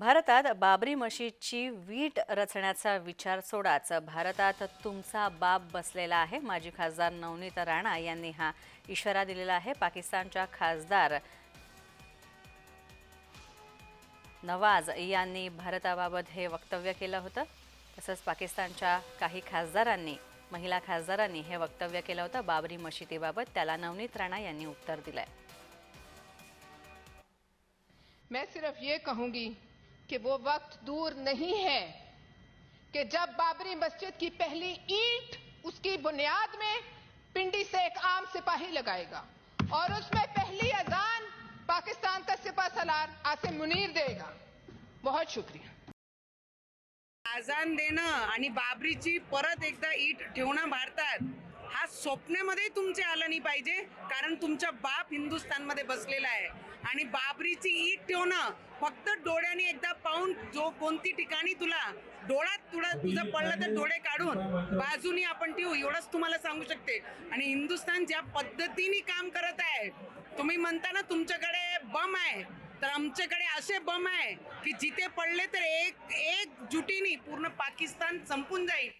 भारतात बाबरी मशीदची वीट रचण्याचा विचार सोडाच. भारतात तुमचा बाप बसलेला आहे. माजी खासदार नवनीत राणा यांनी हा इशारा दिलेला आहे. पाकिस्तानच्या खासदार नवाज यांनी भारताबाबत हे वक्तव्य केलं होतं. तसंच पाकिस्तानच्या काही खासदारांनी महिला खासदारांनी हे वक्तव्य केलं होतं. बाबरी मशिदीबाबत त्याला नवनीत राणा यांनी उत्तर दिलंय. मैं सिर्फ ये कहूंगी कि वो वक्त दूर नहीं है कि जब बाबरी मस्जिद की पहली ईंट उसकी बुनियाद में पिंडी से एक आम सिपाही लगाएगा और उसमें पहली अजान पाकिस्तान का सिपा सलार आसिम मुनीर देगा। बहुत शुक्रिया। आजान देणं आणि बाबरीची परत एकदा ईट ठेवणं भारतात हा स्वप्नामध्ये तुमचे आलं नाही पाहिजे कारण तुमचा बाप हिंदुस्थानमध्ये बसलेला आहे. आणि बाबरीची ईट ठेवणं फक्त डोळ्याने एकदा पाहून जो कोणती ठिकाणी तुला डोळ्यात तुला तुझं पडलं तर डोळे काढून बाजूनी आपण ठेवू एवढंच तुम्हाला सांगू शकते. आणि हिंदुस्थान ज्या पद्धतीने काम करत आहे तुम्ही म्हणता ना तुमच्याकडे बम आहे तर आमच्याकडे असे बम आहे की जिथे पडले तर एक एक जुटीनी पूर्ण पाकिस्तान संपून जाईल.